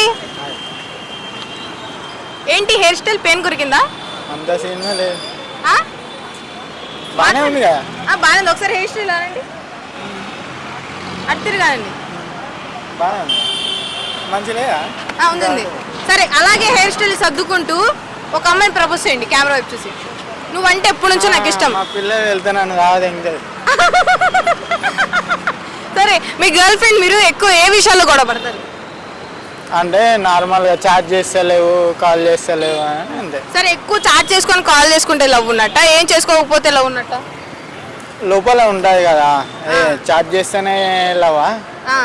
Hi ఏంటి hair style pain కొరికిందా? అంత cinema లేదు. ఆ? బాగానే ఉంది కదా? ఆ, బాగానే ఉంది. ఒకసారి హెయిర్ స్టైల్ అనండి అటు తిరగానండి బాగానే ఉంది. మంచి లేదా? ఆ, ఉంది ఉంది. సరే అలాగే హెయిర్ స్టైల్ సర్దుకుంటూ ఒక అమ్మాయిని ప్రపోజ్ చేయండి కెమెరా వైపు చూసి. నువ్వంటే ఎప్పటి నుంచో నాకు ఇష్టం. మా పిల్లలు వెళ్తున్నాను ఇంకా సరే మీ గర్ల్ ఫ్రెండ్ మీరు ఎక్కువ ఏ విషయాల్లో గొడవ పడతారు? అంటే నార్మల్గా చార్జ్ చేస్తలేవు కాల్ చేస్తలేవు అని అంతే. సరే ఎక్కువ చాట్ చేసుకొని కాల్ చేసుకుంటే లవ్ ఉన్నట్ట? ఏం చేసుకోకపోతే లవ్ ఉన్నట్ట? లోపల ఉంటుంది కదా. ఏ చార్జ్ చేస్తేనే లవా ఆ,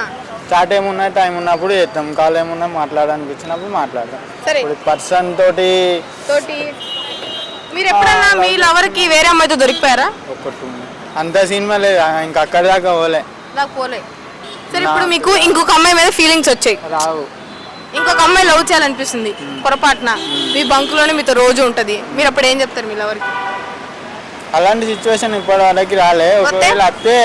చాట్ ఏమున్నా టైం ఉన్నప్పుడు చేస్తాం కాల్ ఏమున్నా మాట్లాడాలనిపించినప్పుడు మాట్లాడతాం సరే. ఇప్పుడు పర్సన్ తోటి తోటి మీరు ఎప్పుడన్నా మీ లవర్కి వేరే అమ్మాయితో దొరికిపోయారా? ఒకటి అంత సినిమా లేదు. ఇంకా అక్కడి దాకా పోలే. నాకు పోలే. సరే ఇప్పుడు మీకు ఇంకొక అమ్మాయి మీద ఫీలింగ్స్ వచ్చాయి. రావు. ఇంకొక అమ్మాయి లవ్ చేయాలనిపిస్తుంది పొరపాటున. మీ బంకులోనే మీతో రోజు ఉంటది. మీరు అప్పుడు ఏం చెప్తారు మీ లవర్కి? అలాంటి సిచ్యువేషన్ ఇప్పటి వరకు రాలే. ఒకవేళ వస్తే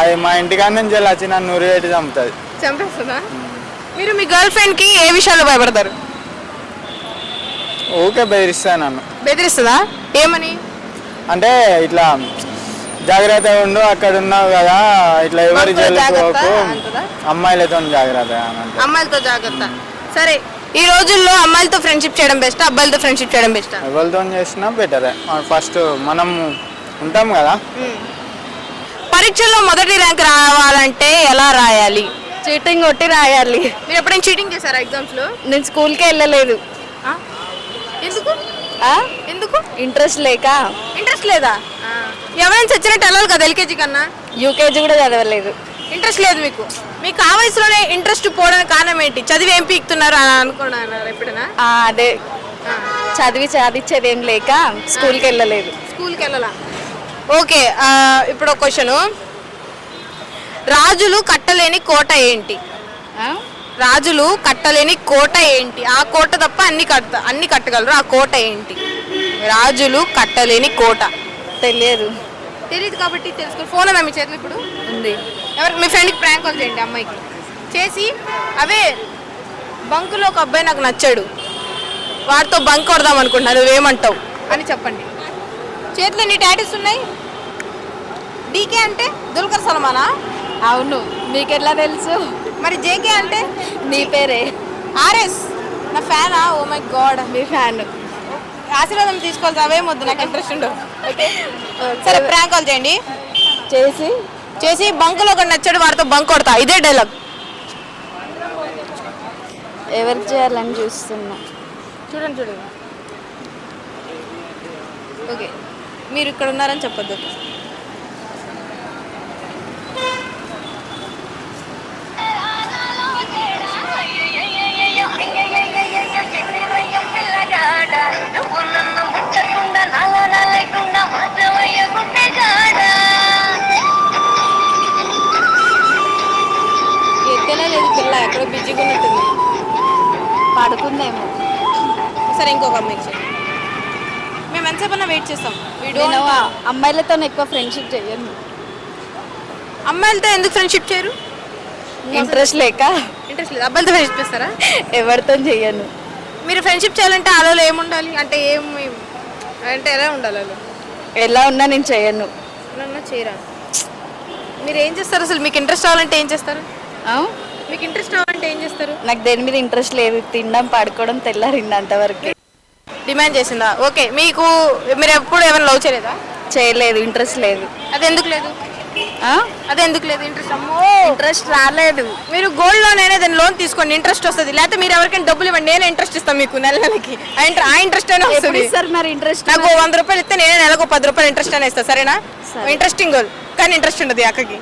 అది మా ఇంటికాడ నుంచి వెళ్ళి వచ్చి నన్ను నూరు పెట్టి చంపుతుంది. చంపేస్తుందా? మీరు మీ గర్ల్ ఫ్రెండ్కి ఏ విషయాల్లో భయపడతారు? ఊకే బెదిరిస్తాను నన్ను. బెదిరిస్తుందా? ఏమని? అంటే ఇట్లా జాగ్రత్త ఉండు అక్కడ ఉన్నావు కదా ఇట్లా ఎవరి అంటదా? అమ్మాయిలతో జాగ్రత్త అమ్మాయిలతో జాగ్రత్త. సరే ఈ రోజుల్లో అమ్మాయిలతో ఫ్రెండ్షిప్ చేయడం బెస్ట్ అబ్బాయిలతో ఫ్రెండ్షిప్ చేయడం బెస్ట్ ఎవరితో చేసినా బెటరే ఫస్ట్ మనం ఉంటాం కదా? పరీక్షల్లో మొదటి ర్యాంక్ రావాలంటే ఎలా రాయాలి? చీటింగ్ కొట్టి రాయాలి. మీరు ఎప్పుడైనా చీటింగ్ చేశారా ఎగ్జామ్స్లో? నేను స్కూల్కి వెళ్ళలేదు. ఆ? ఎందుకు? ఆ? ఎందుకు? ఇంట్రెస్ట్ లేక. ఇంట్రెస్ట్ లేదా? ఎవరైనా చచ్చినట్టు వెళ్ళాలి కదా ఎల్కేజీ కన్నా? యూకేజీ కూడా చదవలేదు. ఇంట్రెస్ట్ లేదు మీకు. మీకు ఆ వయసులోనే ఇంట్రెస్ట్ పోవడానికి కారణం ఏంటి? చదివి ఏం పీకుతున్నారు అని అనుకున్నారా ఎప్పుడైనా? ఆ, అదే. చదివి చదివించేది ఏం లేక స్కూల్కి వెళ్ళలేదు. స్కూల్కి వెళ్ళాలా? ఓకే ఆ, ఇప్పుడు ఒక క్వశ్చన్ రాజులు కట్టలేని కోట ఏంటి? ఆ? రాజులు కట్టలేని కోట ఏంటి? ఆ కోట తప్ప అన్ని కట్ట అన్ని కట్టగలరు. ఆ కోట ఏంటి? రాజులు కట్టలేని కోట. తెలియదు. తెలియదు కాబట్టి తెలుసుకో. ఫోన్ ఉందా మీ చేతిలో ఇప్పుడు? ఉంది. ఎవరికి మీ ఫ్రెండ్కి ప్రాంక్ కాల్ చేయండి అమ్మాయికి. చేసి అవే బంకులో ఒక అబ్బాయి నాకు నచ్చాడు. వాడితో బంక్ కొడదాం అనుకుంటున్నా నువ్వేమంటావు? అని చెప్పండి. చేతిలో నీ టాటూస్ ఉన్నాయి? డీకే అంటే దుల్కర్ సల్మానా? అవును. మీకెట్లా తెలుసు? మరి జేకే అంటే? నీ పేరే. ఆర్ఎస్. నా ఫ్యానా? ఓ మై గాడ్ మీ ఫ్యాన్. ఆశీర్వాదం తీసుకోవాలి అవేం వద్దు నాకు ఇంట్రెస్ట్ ఉండవు సరే ప్రాంక్ కాల్ చేయండి. చేసి? చేసి బంకులో ఒక నచ్చాడు వాడితో బంక్ కొడతా. ఇదే డైలాగ్ ఎవరికి చేయాలని చూస్తున్నా. చూడండి చూడండి. ఓకే మీరు ఇక్కడ ఉన్నారని చెప్పొద్దు. ఎత్తేనే లేదు పిల్ల ఎక్కడో బిజీగా ఉన్నట్టుంది. పడుకుందేమో. సరే ఇంకొక అమ్మాయికి చేయి. మేము ఎంతసేపు వెయిట్ చేస్తాం. వీడియో నేను అమ్మాయిలతో ఎక్కువ ఫ్రెండ్షిప్ చేయను అమ్మాయిలతో ఎందుకు ఫ్రెండ్షిప్ చేయరు? ఇంట్రెస్ట్ లేక. ఇంట్రెస్ట్ లేదు? అబ్బాయిలతో ఫ్రెండ్షిప్ చేస్తారా? ఎవరితో చేయను మీరు ఫ్రెండ్షిప్ చేయాలంటే ఆలో ఏముండాలి అంటే ఏం అంటే ఎలా ఉండాలి వాళ్ళు? ఎలా ఉన్నా నేను చేయను చేయరా? మీరు ఏం చేస్తారు అసలు? మీకు ఇంట్రెస్ట్ రావాలంటే ఏం చేస్తారు? మీకు ఇంట్రెస్ట్ రావాలంటే ఏం చేస్తారు? నాకు దేని మీద ఇంట్రెస్ట్ లేదు. తినడం పడుకోవడం తెల్లారింది అంతవరకు డిమాండ్ చేసిందా? ఓకే మీకు మీరు ఎప్పుడు ఏమైనా లవ్ చేయలేదా? చేయలేదు ఇంట్రెస్ట్ లేదు. అది ఎందుకు లేదు? అది ఎందుకు లేదు ఇంట్రెస్ట్ అమ్మో! ఇంట్రెస్ట్ రాలేదు. మీరు గోల్డ్ లోన్ అనేది లోన్ తీసుకోండి ఇంట్రెస్ట్ వస్తుంది. లేకపోతే మీరు ఎవరికైనా డబ్బులు ఇవ్వండి నేను ఇంట్రెస్ట్ ఇస్తాను మీకు నెల నెలకి ఆ ఇంట్ర- ఆ ఇంట్రెస్ట్ అయినా వస్తుంది. ఇస్తారు మరి ఇంట్రెస్ట్ నాకు వంద రూపాయలు ఇస్తే నేనే నెలకు పది రూపాయలు ఇంట్రెస్ట్ అయినా ఇస్తా సరేనా? ఇంట్రెస్టింగ్ గోల్ కానీ ఇంట్రెస్ట్ ఉండదు అక్కకి.